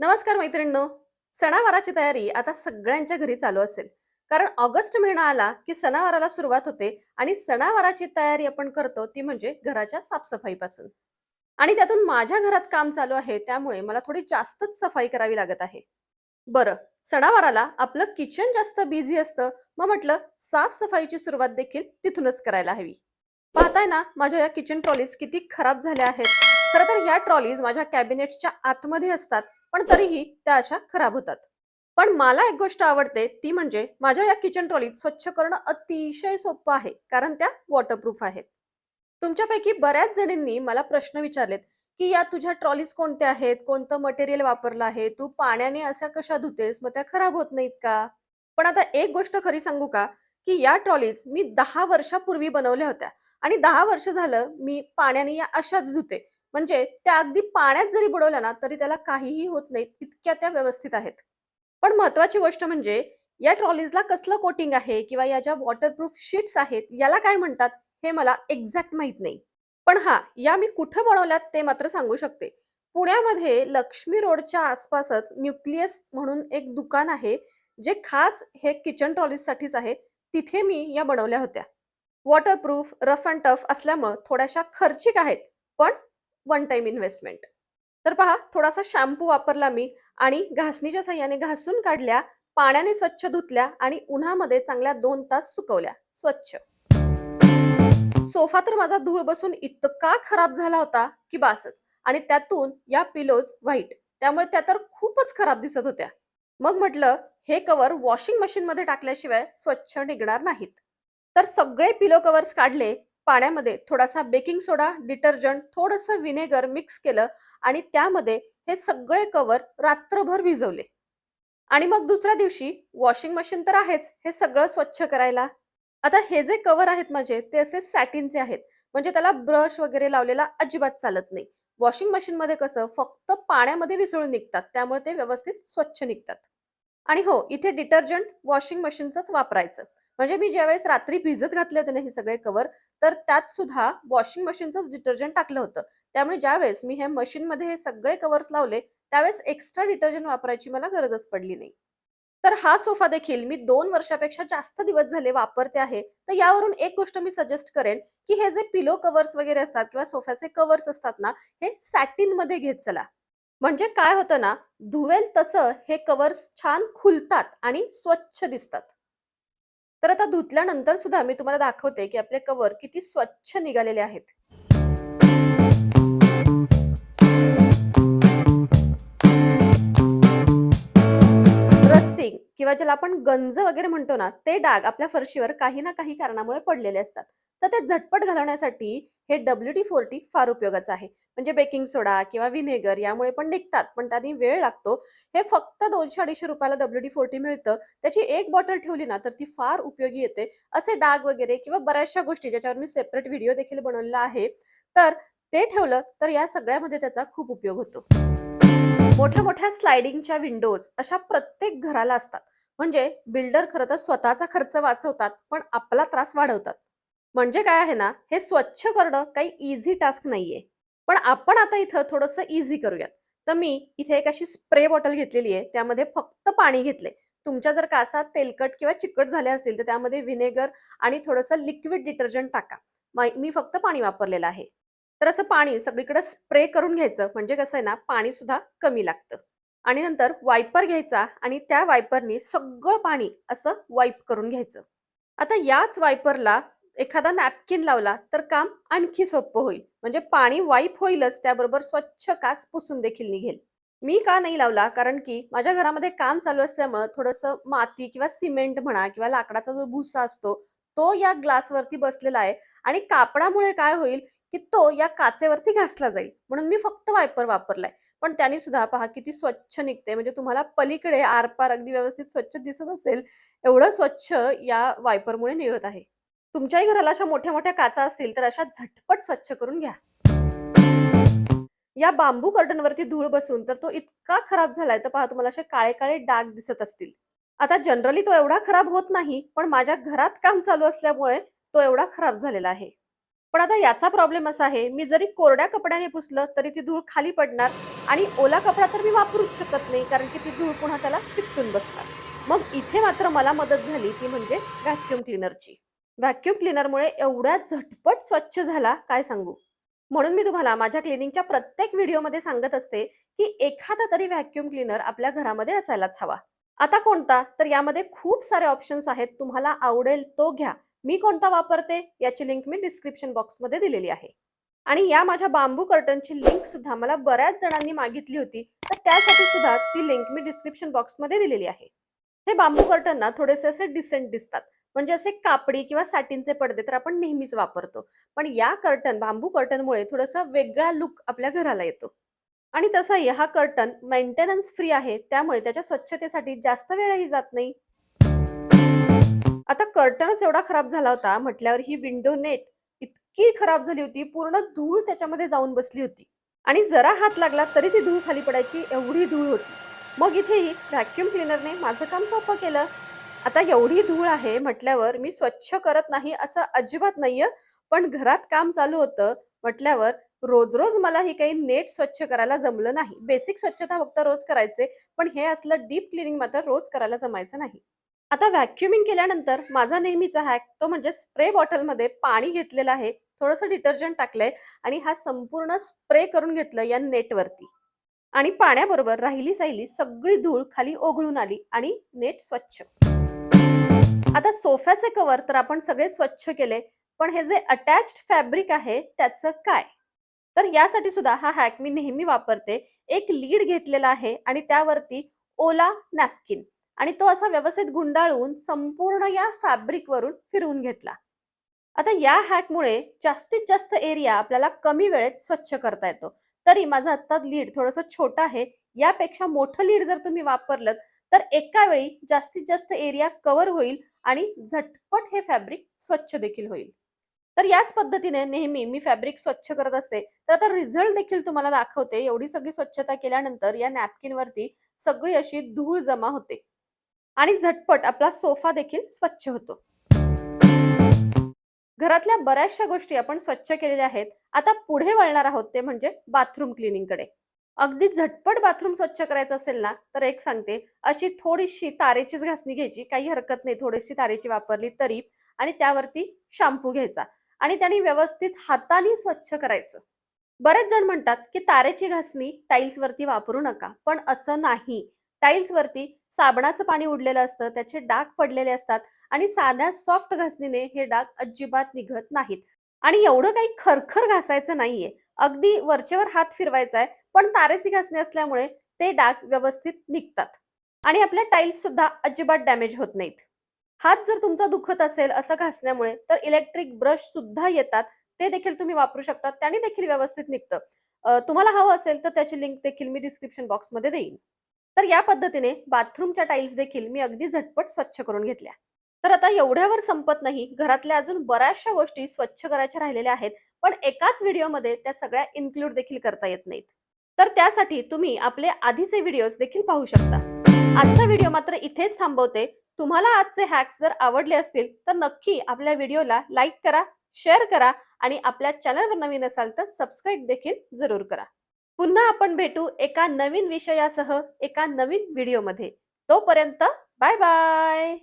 नमस्कार मैत्रिणींनो. सणावाराची तयारी आता सगळ्यांच्या घरी चालू असेल. कारण ऑगस्ट महिना आला की सणावाराला सुरुवात होते आणि सणावाराची तयारी आपण करतो ती म्हणजे घराच्या साफसफाईपासून. आणि त्यातून माझ्या घरात काम चालू आहे त्यामुळे मला थोडी जास्तच सफाई करावी लागत आहे. बरं सणावाराला आपलं किचन जास्त बिझी असतं मग म्हटलं साफसफाईची सुरुवात देखील तिथूनच करायला हवी. पाहताय ना माझ्या या किचन ट्रॉलीज किती खराब झाल्या आहेत. खरं तर या ट्रॉलीज माझ्या कॅबिनेटच्या आतमध्ये असतात. पण तरीही त्या अशा खराब होतात. पण मला एक गोष्ट आवडते ती म्हणजे माझ्या या किचन ट्रॉलीज स्वच्छ करणं अतिशय सोपं आहे कारण त्या वॉटरप्रूफ आहेत. तुमच्यापैकी बऱ्याच जणींनी मला प्रश्न विचारलेत की या तुझ्या ट्रॉलीज कोणत्या आहेत? कोणतं मटेरियल वापरलं आहे? तू पाण्याने अशा कशा धुतेस? मग त्या खराब होत नाहीत का? पण आता एक गोष्ट खरी सांगू का की या ट्रॉलीज मी दहा वर्षापूर्वी बनवल्या होत्या आणि दहा वर्ष झालं मी पाण्याने या अशाच धुते. म्हणजे त्या अगदी पाण्यात जरी बुडवल्या ना तरी त्याला काहीही होत नाही इतक्या त्या व्यवस्थित आहेत. पण महत्वाची गोष्ट म्हणजे या ट्रॉलीजला कसलं कोटिंग आहे किंवा या ज्या वॉटरप्रूफ शीट्स आहेत याला काय म्हणतात हे मला एक्झॅक्ट माहीत नाही. पण हा या मी कुठं बनवल्यात ते मात्र सांगू शकते. पुण्यामध्ये लक्ष्मी रोडच्या आसपासच न्यूक्लियस म्हणून एक दुकान आहे जे खास हे किचन ट्रॉलीजसाठीच आहे तिथे मी या बनवल्या होत्या. वॉटरप्रूफ रफ अँड टफ असल्यामुळं थोड्याशा खर्चिक आहेत पण वन टाइम इन्व्हेस्टमेंट तर पहा थोडासा शॅम्पू वापरला मी आणि घासणीच्या साह्याने घासून काढल्या पाण्याने स्वच्छ धुतल्या आणि उन्हामध्ये चांगल्या दोन तास सुकवल्या. स्वच्छ. सोफा तर माझा धूळ बसून इतका खराब झाला होता की बासच. आणि त्यातून या पिलोज व्हाईट त्यामुळे त्या तर खूपच खराब दिसत होत्या. मग म्हटलं हे कवर वॉशिंग मशीन मध्ये टाकल्याशिवाय स्वच्छ निघणार नाहीत. तर सगळे पिलो कवर्स काढले पाण्यामध्ये थोडासा बेकिंग सोडा डिटर्जंट थोडंसं विनेगर मिक्स केलं आणि त्यामध्ये हे सगळे कवर रात्रभर भिजवले. आणि मग दुसऱ्या दिवशी वॉशिंग मशीन तर आहेच हे सगळं स्वच्छ करायला. आता हे जे कवर आहेत माझे ते असे सॅटिनचे आहेत म्हणजे त्याला ब्रश वगैरे लावलेला अजिबात चालत नाही. वॉशिंग मशीन मध्ये कसं फक्त पाण्यामध्ये विसळून निघतात त्यामुळे ते व्यवस्थित स्वच्छ निघतात. आणि हो इथे डिटर्जंट वॉशिंग मशीनचंच वापरायचं. म्हणजे मी ज्यावेळेस रात्री भिजत घातले होते ना हे सगळे कवर तर त्यात सुद्धा वॉशिंग मशीनचंच डिटर्जंट टाकलं होतं. त्यामुळे ज्यावेळेस मी हे मशीनमध्ये हे सगळे कवर्स लावले त्यावेळेस एक्स्ट्रा डिटर्जंट वापरायची मला गरजच पडली नाही. तर हा सोफा देखील मी दोन वर्षापेक्षा जास्त दिवस झाले वापरते आहे तर यावरून एक गोष्ट मी सजेस्ट करेन की हे जे पिलो कवर्स वगैरे असतात किंवा सोफ्याचे कवर्स असतात ना हे सॅटिनमध्ये घेत चला. म्हणजे काय होतं ना धुवेल तसं हे कवर्स छान खुलतात आणि स्वच्छ दिसतात. तर आता धुतल्यानंतर सुद्धा मी तुम्हाला दाखवते की आपले कवर किती स्वच्छ निघालेले आहेत. किंवा ज्याला आपण गंज वगैरे म्हणतो ना ते डाग आपल्या फरशीवर काही ना काही कारणामुळे पडलेले असतात. तर ते झटपट घालवण्यासाठी हे डब्ल्यू डी फोर्टी फार उपयोगाचं आहे. म्हणजे बेकिंग सोडा किंवा व्हिनेगर यामुळे पण निघतात पण त्यांनी वेळ लागतो. हे फक्त दोनशे अडीचशे रुपयाला डब्ल्यू डी फोर्टी मिळतं. त्याची एक बॉटल ठेवली ना तर ती फार उपयोगी येते. असे डाग वगैरे किंवा बऱ्याचशा गोष्टी ज्याच्यावर मी सेपरेट व्हिडिओ देखील बनवलेला आहे तर ते ठेवलं तर या सगळ्यामध्ये त्याचा खूप उपयोग होतो. मोठ्या मोठ्या स्लायडिंगच्या विंडोज अशा प्रत्येक घराला असतात. म्हणजे बिल्डर खरं तर स्वतःचा खर्च वाचवतात पण आपला त्रास वाढवतात. म्हणजे काय आहे ना हे स्वच्छ करणं काही इझी टास्क नाहीये. पण आपण आता इथं थोडंसं इझी करूयात. तर मी इथे एक अशी स्प्रे बॉटल घेतलेली आहे त्यामध्ये फक्त पाणी घेतले तुमच्या जर काचा तेलकट किंवा चिकट झाल्या असतील तर त्यामध्ये व्हिनेगर आणि थोडंसं लिक्विड डिटर्जंट टाका. मी फक्त पाणी वापरलेलं आहे. तर असं पाणी सगळीकडे स्प्रे करून घ्यायचं म्हणजे कसं आहे ना पाणी सुद्धा कमी लागतं. आणि नंतर वायपर घ्यायचा आणि त्या वायपरनी सगळं पाणी असं वाईप करून घ्यायचं. आता याच वायपरला एखादा नॅपकिन लावला तर काम आणखी सोपं होईल. म्हणजे पाणी वाईप होईलच त्याबरोबर स्वच्छ काच पुसून देखील निघेल. मी का नाही लावला? कारण की माझ्या घरामध्ये काम चालू असल्यामुळं थोडंसं माती किंवा सिमेंट म्हणा किंवा लाकडाचा जो भुसा असतो तो या ग्लासवरती बसलेला आहे आणि कापडामुळे काय होईल की तो या काचेवरती घासला जाईल. म्हणून मी फक्त वायपर वापरलाय. पण त्यांनी सुद्धा पहा किती स्वच्छ निघते म्हणजे तुम्हाला पलीकडे आरपार अगदी व्यवस्थित स्वच्छ दिसत असेल एवढं स्वच्छ या वायपरमुळे निघत आहे. तुमच्याही घराला अशा मोठ्या मोठ्या काचा असतील तर अशा झटपट स्वच्छ करून घ्या. या बांबू कर्टनवरती धूळ बसून तर तो इतका खराब झालाय तर पहा तुम्हाला असे काळे काळे डाग दिसत असतील. आता जनरली तो एवढा खराब होत नाही पण माझ्या घरात काम चालू असल्यामुळे तो एवढा खराब झालेला आहे. पण आता याचा प्रॉब्लेम असा आहे मी जरी कोरड्या कपड्याने पुसलं तरी ती धूळ खाली पडणार आणि ओला कपडा तर मी वापरूच शकत नाही कारण की ती धूळ पुन्हा त्याला चिकटून बसणार. मग इथे मात्र मला मदत झाली ती म्हणजे व्हॅक्युम क्लीनरची व्हॅक्युम क्लीनरमुळे एवढ्या झटपट स्वच्छ झाला काय सांगू? म्हणून मी तुम्हाला माझ्या क्लिनिंगच्या प्रत्येक व्हिडिओमध्ये सांगत असते की एखादा तरी व्हॅक्युम क्लीनर आपल्या घरामध्ये असायलाच हवा. आता कोणता? तर यामध्ये खूप सारे ऑप्शन्स आहेत तुम्हाला आवडेल तो घ्या. मी कोणता वापरते याची लिंक मी डिस्क्रिप्शन बॉक्समध्ये दिलेली आहे. आणि या माझ्या बांबू कर्टनची लिंक सुद्धा मला बऱ्याच जणांनी मागितली होती तर त्यासाठी सुद्धा ती लिंक मी डिस्क्रिप्शन बॉक्समध्ये दिलेली आहे. हे बांबू कर्टनना थोडेसे असे डिसेंट दिसतात म्हणजे असे कापडी किंवा सॅटिनचे पडदे तर आपण नेहमीच वापरतो पण या कर्टन बांबू कर्टनमुळे थोडासा वेगळा लुक आपल्या घराला येतो. आणि तसंही हा कर्टन मेंटेनन्स फ्री आहे त्यामुळे त्याच्या स्वच्छतेसाठी जास्त वेळही जात नाही. आता कर्टनच एवढा खराब झाला होता म्हटल्यावर ही विंडो नेट इतकी खराब झाली होती पूर्ण धूळ त्याच्यामध्ये जाऊन बसली होती. आणि जरा हात लागला तरी ती धूळ खाली पडायची एवढी धूळ होती. मग इथेही व्हॅक्युम क्लिनरने माझं काम सोपं केलं. आता एवढी धूळ आहे म्हटल्यावर मी स्वच्छ करत नाही असं अजिबात नाहीये पण घरात काम चालू होतं म्हटल्यावर रोज रोज मला ही काही नेट स्वच्छ करायला जमलं नाही. बेसिक स्वच्छता फक्त रोज करायचे पण हे असलं डीप क्लिनिंग मात्र रोज करायला जमायचं नाही. आता व्हॅक्युमिंग केल्यानंतर माझा नेहमीचा हॅक तो म्हणजे स्प्रे बॉटलमध्ये पाणी घेतलेलं आहे थोडंसं डिटर्जंट टाकलंय आणि हा संपूर्ण स्प्रे करून घेतलं या नेटवरती. आणि पाण्याबरोबर राहिली साहिली सगळी धूळ खाली ओघळून आली आणि नेट स्वच्छ. आता सोफ्याचे कवर तर आपण सगळे स्वच्छ केले पण हे जे अटॅच्ड फॅब्रिक आहे त्याचं काय? तर यासाठी सुद्धा हा हॅक मी नेहमी वापरते. एक लीड घेतलेला आहे आणि त्यावरती ओला नॅपकिन. आणि तो असा व्यवस्थित गुंडाळून संपूर्ण या फॅब्रिक वरून फिरवून घेतला. आता या हॅकमुळे जास्तीत जास्त एरिया आपल्याला कमी वेळेत स्वच्छ करता येतो. तरी माझा आत्ता लीड थोडंसं छोटा आहे. यापेक्षा मोठं लीड जर तुम्ही वापरलं तर एका वेळी जास्तीत जास्त एरिया कव्हर होईल आणि झटपट हे फॅब्रिक स्वच्छ देखील होईल. तर याच पद्धतीने नेहमी मी फॅब्रिक स्वच्छ करत असते. तर आता रिझल्ट देखील तुम्हाला दाखवते. एवढी सगळी स्वच्छता केल्यानंतर या नॅपकिन वरती सगळी अशी धूळ जमा होते. आणि झटपट आपला सोफा देखील स्वच्छ होतो. घरातल्या बऱ्याचशा गोष्टी आपण स्वच्छ केलेल्या आहेत. आता पुढे वळणार आहोत ते म्हणजे बाथरूम क्लिनिंगकडे अगदी झटपट बाथरूम स्वच्छ करायचं असेल ना तर एक सांगते. अशी थोडीशी तारेचीच घासणी घ्यायची. काही हरकत नाही. थोडीशी तारेची वापरली तरी आणि त्यावरती शॅम्पू घ्यायचा. आणि त्याने व्यवस्थित हाताने स्वच्छ करायचं. बरेच जण म्हणतात की तारेची घासणी टाईल्सवरती वापरू नका. पण असं नाही. टाईल्सवरती साबणाचं पाणी उडलेलं असतं त्याचे डाग पडलेले असतात आणि साध्या सॉफ्ट घासणीने हे डाग अजिबात निघत नाहीत. आणि एवढं काही खरखर घासायचं नाहीये. अगदी वरचेवर हात फिरवायचा आहे पण तारेची घासणी असल्यामुळे ते डाग व्यवस्थित निघतात. आणि आपल्या टाईल्स सुद्धा अजिबात डॅमेज होत नाहीत. हात जर तुमचा दुखत असेल असं घासण्यामुळे तर इलेक्ट्रिक ब्रश सुद्धा येतात. ते देखील तुम्ही वापरू शकता. त्याने देखील व्यवस्थित निघतं. तुम्हाला हवं असेल तर त्याची लिंक देखील मी डिस्क्रिप्शन बॉक्समध्ये देईन. तर या पद्धतीने बाथरूमच्या टाईल्स देखील मी अगदी झटपट स्वच्छ करून घेतल्या. तर आता एवढ्यावर संपत नाही घरातल्या अजून बऱ्याचशा गोष्टी स्वच्छ करायच्या राहिलेल्या आहेत पण एकाच व्हिडिओमध्ये त्या सगळ्या इन्क्लूड देखील करता येत नाहीत. तर त्यासाठी तुम्ही आपले आधीचे व्हिडिओज देखील पाहू शकता. आजचा व्हिडिओ मात्र इथेच थांबवते. तुम्हाला आजचे हॅक्स जर आवडले असतील तर नक्की आपल्या व्हिडिओला लाईक करा शेअर करा आणि आपल्या चॅनलवर नवीन असाल तर सबस्क्राईब देखील जरूर करा. पुन्हा आपण भेटू एका नवीन विषयासह एका नवीन व्हिडिओमध्ये. तोपर्यंत बाय बाय.